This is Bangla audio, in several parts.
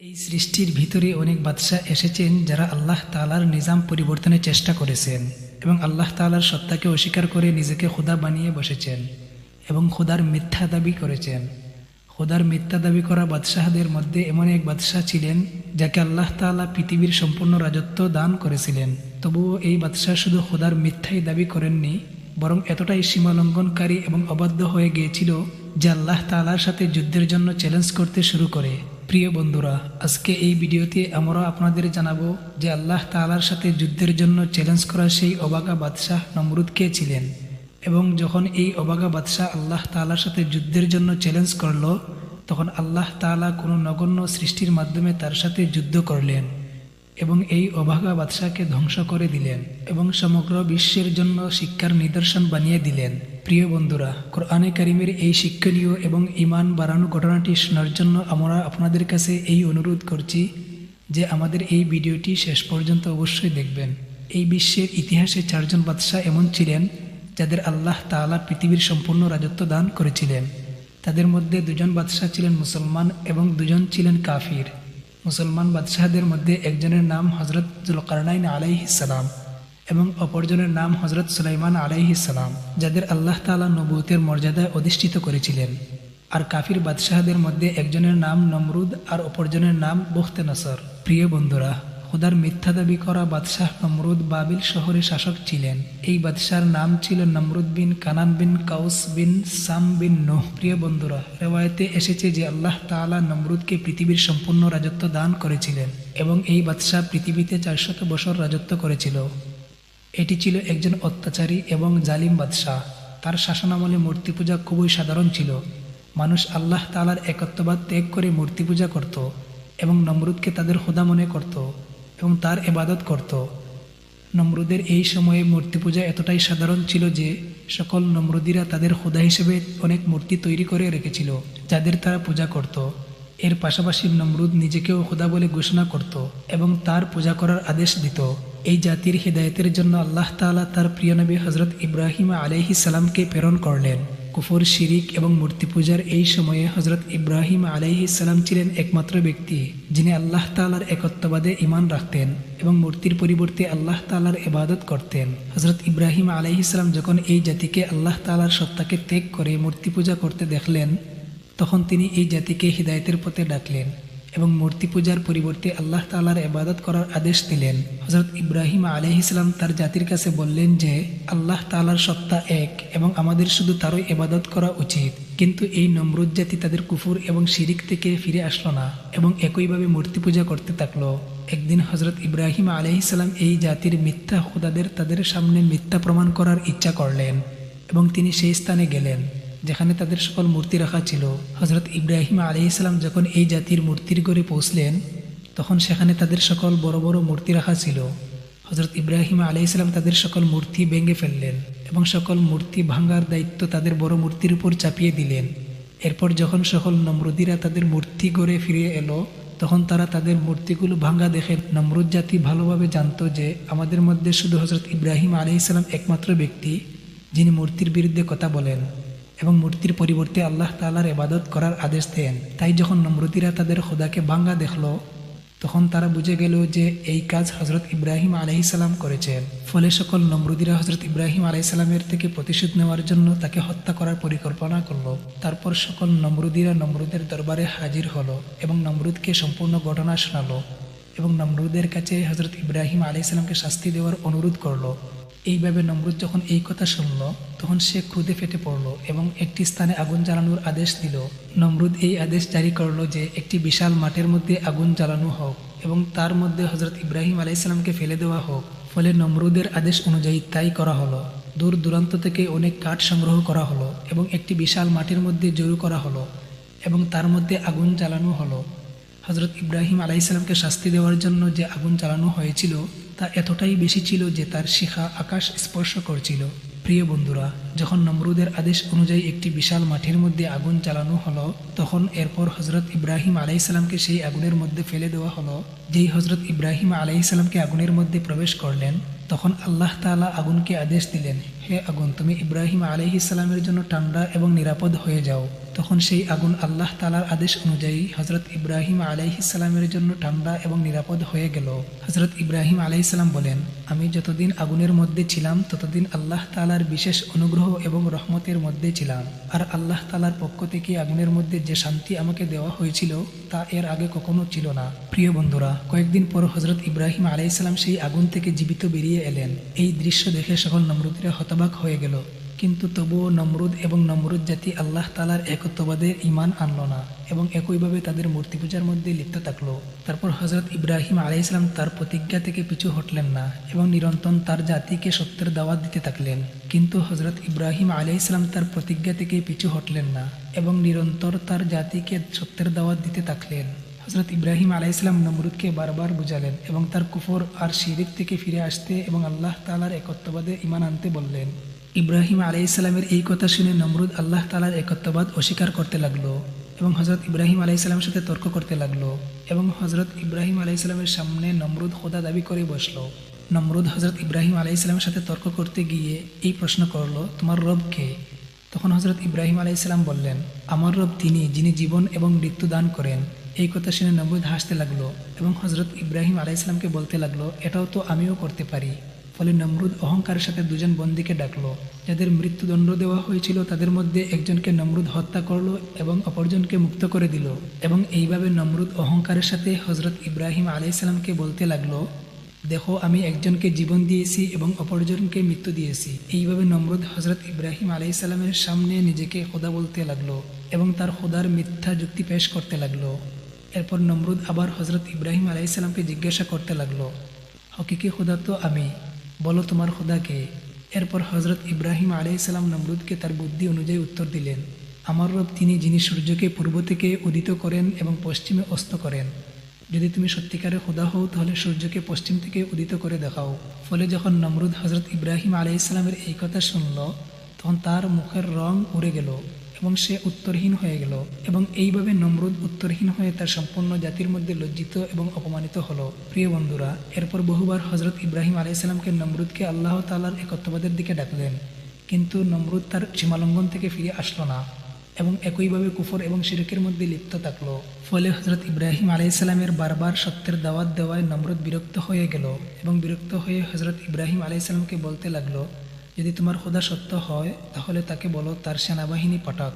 এই সৃষ্টির ভিতরে অনেক বাদশাহ এসেছেন যারা আল্লাহ তালার নিজাম পরিবর্তনের চেষ্টা করেছেন এবং আল্লাহ তালার সত্তাকে অস্বীকার করে নিজেকে খোদা বানিয়ে বসেছেন এবং খোদার মিথ্যা দাবি করেছেন। খোদার মিথ্যা দাবি করা বাদশাহদের মধ্যে এমন এক বাদশাহ ছিলেন যাকে আল্লাহ তাআলা পৃথিবীর সম্পূর্ণ রাজত্ব দান করেছিলেন। তবুও এই বাদশাহ শুধু খোদার মিথ্যাই দাবি করেননি, বরং এতটাই সীমালঙ্ঘনকারী এবং অবাধ্য হয়ে গিয়েছিল যে আল্লাহ তাআলার সাথে যুদ্ধের জন্য চ্যালেঞ্জ করতে শুরু করে। প্রিয় বন্ধুরা, আজকে এই ভিডিওতে আমরা আপনাদের জানাব যে আল্লাহ তাআলার সাথে যুদ্ধের জন্য চ্যালেঞ্জ করা সেই অবাগা বাদশাহ নমরুদ কে ছিলেন এবং যখন এই অবাগা বাদশাহ আল্লাহ তালার সাথে যুদ্ধের জন্য চ্যালেঞ্জ করল, তখন আল্লাহ তাআলা কোনো নগণ্য সৃষ্টির মাধ্যমে তার সাথে যুদ্ধ করলেন এবং এই অভাগা বাদশাহকে ধ্বংস করে দিলেন এবং সমগ্র বিশ্বের জন্য শিক্ষার নিদর্শন বানিয়ে দিলেন। প্রিয় বন্ধুরা, কোরআনে কারিমের এই শিক্ষণীয় এবং ইমান বাড়ানো ঘটনাটি শোনার জন্য আমরা আপনাদের কাছে এই অনুরোধ করছি যে আমাদের এই ভিডিওটি শেষ পর্যন্ত অবশ্যই দেখবেন। এই বিশ্বের ইতিহাসে চারজন বাদশাহ এমন ছিলেন যাদের আল্লাহ তাআলা পৃথিবীর সম্পূর্ণ রাজত্ব দান করেছিলেন। তাদের মধ্যে দুজন বাদশাহ ছিলেন মুসলমান এবং দুজন ছিলেন কাফির। মুসলমান বাদশাহদের মধ্যে একজনের নাম হজরত জুলকারনাইন আলাইহিসালাম এবং অপরজনের নাম হজরত সুলাইমান আলাইহিসালাম যাদের আল্লাহ তাআলা নবুতের মর্যাদায় অধিষ্ঠিত করেছিলেন। আর কাফির বাদশাহদের মধ্যে একজনের নাম নমরুদ আর অপরজনের নাম বখতে নসর। প্রিয় বন্ধুরা, খুদার মিথ্যা দাবি করা বাদশাহ নমরুদ বাবিল শহরে শাসক ছিলেন। এই বাদশার নাম ছিল নমরুদ বিন কানান বিন কাউস বিন সাম বিন নোহ। প্রিয় বন্ধুরা, রেওয়ায়তে এসেছে যে আল্লাহ তাআলা নমরুদকে পৃথিবীর সম্পূর্ণ রাজত্ব দান করেছিলেন এবং এই বাদশাহ পৃথিবীতে চারশত বছর রাজত্ব করেছিল। এটি ছিল একজন অত্যাচারী এবং জালিম বাদশাহ। তার শাসনামলে মূর্তি পূজা খুবই সাধারণ ছিল। মানুষ আল্লাহ তালার একত্ববাদ ত্যাগ করে মূর্তি পূজা করত এবং নমরুদকে তাদের হোদা মনে করত এবং তার এবাদত করত। নমরুদের এই সময়ে মূর্তি পূজা এতটাই সাধারণ ছিল যে সকল নমরুদিরা তাদের খোদা হিসেবে অনেক মূর্তি তৈরি করে রেখেছিল, যাদের তারা পূজা করত। এর পাশাপাশি নমরুদ নিজেকেও খোদা বলে ঘোষণা করত এবং তার পূজা করার আদেশ দিত। এই জাতির হৃদায়তের জন্য আল্লাহ তাআলা তার প্রিয় নবী হজরত ইব্রাহিম আলাইহি সালামকে প্রেরণ করলেন। কুফর, শিরিক এবং মূর্তি পূজার এই সময়ে হজরত ইব্রাহিম আলাইহি সালাম ছিলেন একমাত্র ব্যক্তি, যিনি আল্লাহ তাআলার একত্ববাদে ইমান রাখতেন এবং মূর্তির পরিবর্তে আল্লাহ তাআলার এবাদত করতেন। হজরত ইব্রাহিম আলাইহি সালাম যখন এই জাতিকে আল্লাহ তাআলার সত্তাকে ত্যাগ করে মূর্তি পূজা করতে দেখলেন, তখন তিনি এই জাতিকে হৃদায়তের পথে ডাকলেন। এবং মূর্তি পূজার পরিবর্তে আল্লাহ তাআলার এবাদত করার আদেশ দিলেন। হজরত ইব্রাহিম আলহিসাম তার জাতির কাছে বললেন যে, আল্লাহ তাআলার সত্তা এক এবং আমাদের শুধু তারই এবাদত করা উচিত। কিন্তু এই নমরুদ জাতি তাদের কুফুর এবং শিরিক থেকে ফিরে আসলো না এবং একইভাবে মূর্তি পূজা করতে থাকল। একদিন হজরত ইব্রাহিম আলহিসাল্লাম এই জাতির মিথ্যা খুদাদের তাদের সামনে মিথ্যা প্রমাণ করার ইচ্ছা করলেন এবং তিনি সেই স্থানে গেলেন। যেখানে তাদের সকল মূর্তি রাখা ছিল। হজরত ইব্রাহিম আলহিসাল্লাম যখন এই জাতির মূর্তির ঘরে পৌঁছলেন, তখন সেখানে তাদের সকল বড় বড় মূর্তি রাখা ছিল। হজরত ইব্রাহিম আলহিসাল্লাম তাদের সকল মূর্তি ভেঙে ফেললেন এবং সকল মূর্তি ভাঙ্গার দায়িত্ব তাদের বড় মূর্তির উপর চাপিয়ে দিলেন। এরপর যখন সকল নমরুদিরা তাদের মূর্তি গড়ে ফিরে এলো, তখন তারা তাদের মূর্তিগুলো ভাঙ্গা দেখে নমরুদ জাতি ভালোভাবে জানতো যে আমাদের মধ্যে শুধু হজরত ইব্রাহিম আলহিসাল্লাম একমাত্র ব্যক্তি, যিনি মূর্তির বিরুদ্ধে কথা বলেন। এবং মূর্তির পরিবর্তে আল্লাহ তালার এবাদত করার আদেশ দেন। তাই যখন নমরুদিরা তাদের খোদাকে ভাঙ্গা দেখল, তখন তারা বুঝে গেল যে এই কাজ হজরত ইব্রাহিম আলহিসাল্লাম করেছেন। ফলে সকল নমরুদিরা হজরত ইব্রাহিম আলাইসাল্লামের থেকে প্রতিশোধ নেওয়ার জন্য তাকে হত্যা করার পরিকল্পনা করল। তারপর সকল নমরুদিরা নমরুদের দরবারে হাজির হলো এবং নমরুদকে সম্পূর্ণ ঘটনা শোনালো এবং নমরুদের কাছে হজরত ইব্রাহিম আলাইসাল্লামকে শাস্তি দেওয়ার অনুরোধ করল। এইভাবে নমরুদ যখন এই কথা শুনল, তখন সে ক্রোধে ফেটে পড়ল এবং একটি স্থানে আগুন জ্বালানোর আদেশ দিল। নমরুদ এই আদেশ জারি করল যে একটি বিশাল মাঠের মধ্যে আগুন জ্বালানো হোক এবং তার মধ্যে হজরত ইব্রাহিম আলাইসাল্লামকে ফেলে দেওয়া হোক। ফলে নমরুদের আদেশ অনুযায়ী তাই করা হলো। দূর দূরান্ত থেকে অনেক কাঠ সংগ্রহ করা হলো এবং একটি বিশাল মাঠের মধ্যে জড়ো করা হলো এবং তার মধ্যে আগুন জ্বালানো হলো। হজরত ইব্রাহিম আলাইসাল্লামকে শাস্তি দেওয়ার জন্য যে আগুন জ্বালানো হয়েছিল তা এতটাই বেশি ছিল যে তার শিখা আকাশ স্পর্শ করছিল। প্রিয় বন্ধুরা, যখন নমরুদের আদেশ অনুযায়ী একটি বিশাল মাঠের মধ্যে আগুন জ্বালানো হলো, তখন এরপর হজরত ইব্রাহিম আলাইসাল্লামকে সেই আগুনের মধ্যে ফেলে দেওয়া হলো। যেই হজরত ইব্রাহিম আলাইসাল্লামকে আগুনের মধ্যে প্রবেশ করলেন, তখন আল্লাহ তাআলা আগুনকে আদেশ দিলেন, হে আগুন, তুমি ইব্রাহিম আলাইহিস সালামের জন্য ঠান্ডা এবং নিরাপদ হয়ে যাও। তখন সেই আগুন আল্লাহ তালার আদেশ অনুযায়ী হজরত ইব্রাহিম আলাইহিসালামের জন্য ঠান্ডা এবং নিরাপদ হয়ে গেল। হজরত ইব্রাহিম আলাইসালাম বলেন, আমি যতদিন আগুনের মধ্যে ছিলাম, ততদিন আল্লাহ তালার বিশেষ অনুগ্রহ এবং রহমতের মধ্যে ছিলাম। আর আল্লাহ তালার পক্ষ থেকে আগুনের মধ্যে যে শান্তি আমাকে দেওয়া হয়েছিল, তা এর আগে কখনো ছিল না। প্রিয় বন্ধুরা, কয়েকদিন পর হজরত ইব্রাহিম আলাইসালাম সেই আগুন থেকে জীবিত বেরিয়ে এলেন। এই দৃশ্য দেখে সকল নমরুদরা হতবাক হয়ে গেল। কিন্তু তবুও নমরুদ এবং নমরুদ জাতি আল্লাহ তালার একত্ববাদের ইমান আনল না এবং একইভাবে তাদের মূর্তি পূজার মধ্যে লিপ্ত থাকল। তারপর হজরত ইব্রাহিম আলাই ইসলাম তার প্রতিজ্ঞা থেকে পিছু হটলেন না এবং নিরন্তর তার জাতিকে সত্যের দাওয়াত দিতে থাকলেন। কিন্তু হজরত ইব্রাহিম আলাই ইসলাম তার প্রতিজ্ঞা থেকে পিছু হটলেন না এবং নিরন্তর তার জাতিকে সত্যের দাওয়াত দিতে থাকলেন। হজরত ইব্রাহিম আলাইসলাম নমরুদকে বারবার বুঝালেন এবং তার কুফর আর শিরিক থেকে ফিরে আসতে এবং আল্লাহ তালার একত্ববাদে ইমান আনতে বললেন। ইব্রাহিম আলাইসাল্লামের এই কথা শুনে নমরুদ আল্লাহ তালার একত্ববাদ অস্বীকার করতে লাগল এবং হজরত ইব্রাহিম আলাইসাল্লামের সাথে তর্ক করতে লাগল এবং হজরত ইব্রাহিম আলাইসাল্লামের সামনে নমরুদ খোদা দাবি করে বসল। নমরুদ হজরত ইব্রাহিম আলাইসাল্লামের সাথে তর্ক করতে গিয়ে এই প্রশ্ন করল, তোমার রব কে? তখন হজরত ইব্রাহিম আলাইসাল্লাম বললেন, আমার রব তিনি, যিনি জীবন এবং মৃত্যু দান করেন। এই কথা শুনে নমরুদ হাসতে লাগল এবং হজরত ইব্রাহিম আলাইসাল্লামকে বলতে লাগল, এটাও তো আমিও করতে পারি। ফলে নমরুদ অহংকারের সাথে দুজন বন্দীকে ডাকলো। যাদের মৃত্যুদণ্ড দেওয়া হয়েছিল, তাদের মধ্যে একজনকে নমরুদ হত্যা করল এবং অপরজনকে মুক্ত করে দিল। এবং এইভাবে নমরুদ অহংকারের সাথে হজরত ইব্রাহিম আলাইসাল্লামকে বলতে লাগল, দেখো, আমি একজনকে জীবন দিয়েছি এবং অপরজনকে মৃত্যু দিয়েছি। এইভাবে নমরুদ হজরত ইব্রাহিম আলাইসাল্লামের সামনে নিজেকে খোদা বলতে লাগল এবং তার খোদার মিথ্যা যুক্তি পেশ করতে লাগল। এরপর নমরুদ আবার হজরত ইব্রাহিম আলাইসাল্লামকে জিজ্ঞাসা করতে লাগল, হকিকি খোদা তো আমি? বলো তোমার খোদাকে। এরপর হজরত ইব্রাহিম আলাইসাল্লাম নমরুদকে তার বুদ্ধি অনুযায়ী উত্তর দিলেন, আমার রব তিনি যিনি সূর্যকে পূর্ব থেকে উদিত করেন এবং পশ্চিমে অস্ত করেন। যদি তুমি সত্যিকারে খোদা হও, তাহলে সূর্যকে পশ্চিম থেকে উদিত করে দেখাও। ফলে যখন নমরুদ হজরত ইব্রাহিম আলাইসাল্লামের এই কথা শুনল, তখন তার মুখের রং উড়ে গেল। এবং সে উত্তরহীন হয়ে গেল এবং এইভাবে নমরুদ উত্তরহীন হয়ে তার সম্পূর্ণ জাতির মধ্যে লজ্জিত এবং অপমানিত হলো। প্রিয় বন্ধুরা, এরপর বহুবার হজরত ইব্রাহিম আলাইসাল্লামকে নমরুদকে আল্লাহ তালার একত্ববাদের দিকে ডাকলেন কিন্তু নমরুদ তার সীমালঙ্ঘন থেকে ফিরে আসলো না এবং একইভাবে কুফর এবং শিরকের মধ্যে লিপ্ত থাকল। ফলে হজরত ইব্রাহিম আলাইসাল্লামের বারবার সত্যের দাওয়াত দেওয়ায় নমরুদ বিরক্ত হয়ে গেল এবং বিরক্ত হয়ে হজরত ইব্রাহিম আলাইসাল্লামকে বলতে লাগল যদি তোমার খোদা সত্য হয়, তাহলে তাকে বলো তার সেনাবাহিনী পাঠাক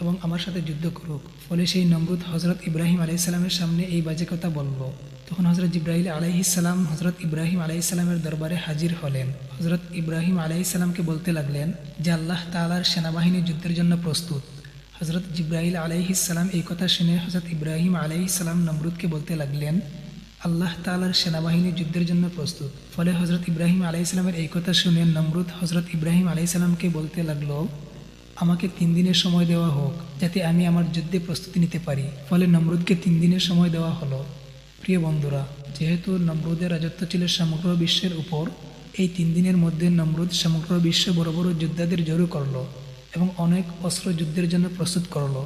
এবং আমার সাথে যুদ্ধ করুক। ফলে সেই নমরুদ হজরত ইব্রাহিম আলাইসাল্লামের সামনে এই বাজে কথা বলল। তখন হজরত ইব্রাহিম আলাইহিসাল্লাম হজরত ইব্রাহিম আলাইসাল্লামের দরবারে হাজির হলেন। হজরত ইব্রাহিম আলাইসাল্লামকে বলতে লাগলেন যে, আল্লাহ তালার সেনাবাহিনী যুদ্ধের জন্য প্রস্তুত। হজরত জিব্রাহিল আলাইহিসাল্লাম এই কথা শুনে হজরত ইব্রাহিম আলাইহিসাল্লাম নমরুদকে বলতে লাগলেন আল্লাহ তালার সেনাবাহিনী যুদ্ধের জন্য প্রস্তুত। ফলে হজরত ইব্রাহিম আলাইসালামের এই কথা শুনে নমরুদ হজরত ইব্রাহিম আলাইসাল্লামকে বলতে লাগল, আমাকে তিন দিনের সময় দেওয়া হোক, যাতে আমি আমার যুদ্ধে প্রস্তুতি নিতে পারি। ফলে নমরুদকে তিন দিনের সময় দেওয়া হলো। প্রিয় বন্ধুরা, যেহেতু নমরুদের রাজত্ব ছিল সমগ্র বিশ্বের উপর, এই তিন দিনের মধ্যে নমরুদ সমগ্র বিশ্বে বড় বড় যোদ্ধাদের জড়ো করল এবং অনেক অস্ত্র যুদ্ধের জন্য প্রস্তুত করল।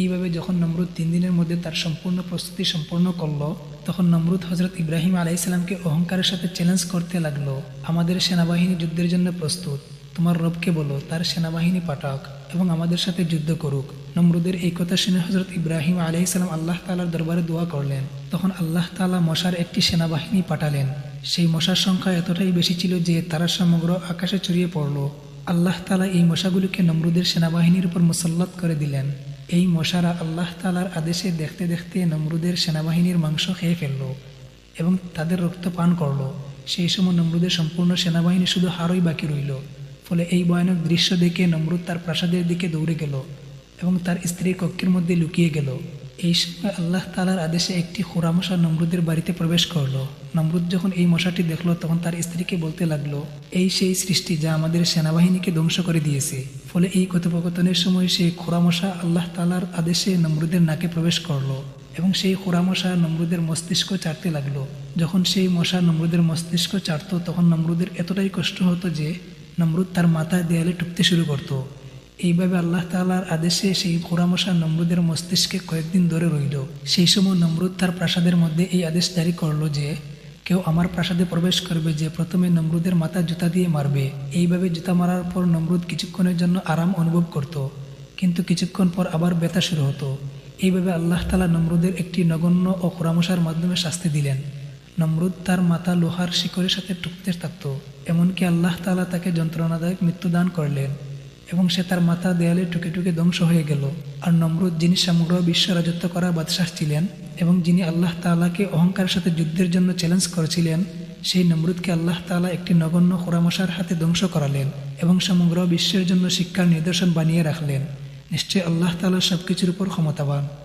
এইভাবে যখন নমরুদ তিন দিনের মধ্যে তার সম্পূর্ণ প্রস্তুতি সম্পন্ন করল তখন নমরুদ হজরত ইব্রাহিম আলাইসাল্লামকে অহংকারের সাথে চ্যালেঞ্জ করতে লাগল। আমাদের সেনাবাহিনী যুদ্ধের জন্য প্রস্তুত। তোমার রবকে বলো, তার সেনাবাহিনী পাঠাক এবং আমাদের সাথে যুদ্ধ করুক। নমরুদের এই কথা শুনে হজরত ইব্রাহিম আলাইসাল্লাম আল্লাহ তালার দরবারে দোয়া করলেন। তখন আল্লাহ তালা মশার একটি সেনাবাহিনী পাঠালেন। সেই মশার সংখ্যা এতটাই বেশি ছিল যে তারা সমগ্র আকাশে ছড়িয়ে পড়ল। আল্লাহ তালা এই মশাগুলিকে নমরুদের সেনাবাহিনীর উপর মুসল্লত করে দিলেন। এই মশারা আল্লাহ তালার আদেশে দেখতে দেখতে নমরুদের সেনাবাহিনীর মাংস খেয়ে ফেলল এবং তাদের রক্ত পান করল। সেই সময় নমরুদের সম্পূর্ণ সেনাবাহিনী শুধু হারই বাকি রইল। ফলে এই ভয়ানক দৃশ্য দেখে নমরুদ তার প্রাসাদের দিকে দৌড়ে গেল এবং তার স্ত্রীর কক্ষের মধ্যে লুকিয়ে গেল। এই সময় আল্লাহ তালার আদেশে একটি খোরা মশা নমরুদের বাড়িতে প্রবেশ করল। নমরুদ যখন এই মশাটি দেখল, তখন তার স্ত্রীকে বলতে লাগল, এই সেই সৃষ্টি যা আমাদের সেনাবাহিনীকে ধ্বংস করে দিয়েছে। ফলে এই কথোপকথনের সময় সেই খোরা মশা আল্লাহ তালার আদেশে নমরুদের নাকে প্রবেশ করল এবং সেই খোরা মশা নমরুদের মস্তিষ্ক চাটতে লাগল। যখন সেই মশা নমরুদের মস্তিষ্ক চাটত তখন নমরুদের এতটাই কষ্ট হতো যে নমরুদ তার মাথায় দেয়ালে টুকতে শুরু করত। এইভাবে আল্লাহ তালার আদেশে সেই খোরামশা নমরুদের মস্তিষ্কে কয়েকদিন ধরে রইল। সেই সময় নমরুদ তার প্রাসাদের মধ্যে এই আদেশ জারি করল যে, কেউ আমার প্রাসাদে প্রবেশ করবে যে প্রথমে নমরুদের মাথা জুতা দিয়ে মারবে। এইভাবে জুতা মারার পর নমরুদ কিছুক্ষণের জন্য আরাম অনুভব করত, কিন্তু কিছুক্ষণ পর আবার ব্যথা শুরু হতো। এইভাবে আল্লাহ তালা নমরুদের একটি নগণ্য ও খোরামশার মাধ্যমে শাস্তি দিলেন। নমরুদ তার মাথা লোহার শিকড়ের সাথে টুকতে থাকত, এমনকি আল্লাহ তালা তাকে যন্ত্রণাদায়ক মৃত্যুদান করলেন। এবং সে তার মাথা দেয়ালে টুকে টুকে ধ্বংস হয়ে গেল। আর নমরুদ, যিনি সমগ্র বিশ্ব রাজত্ব করার বাদশাহ ছিলেন এবং যিনি আল্লাহ তালাকে অহংকারের সাথে যুদ্ধের জন্য চ্যালেঞ্জ করেছিলেন, সেই নমরুদকে আল্লাহ তালা একটি নগণ্য খোরামশার হাতে ধ্বংস করালেন এবং সমগ্র বিশ্বের জন্য শিক্ষার নিদর্শন বানিয়ে রাখলেন। নিশ্চয়ই আল্লাহ তালা সবকিছুর উপর ক্ষমতাবান।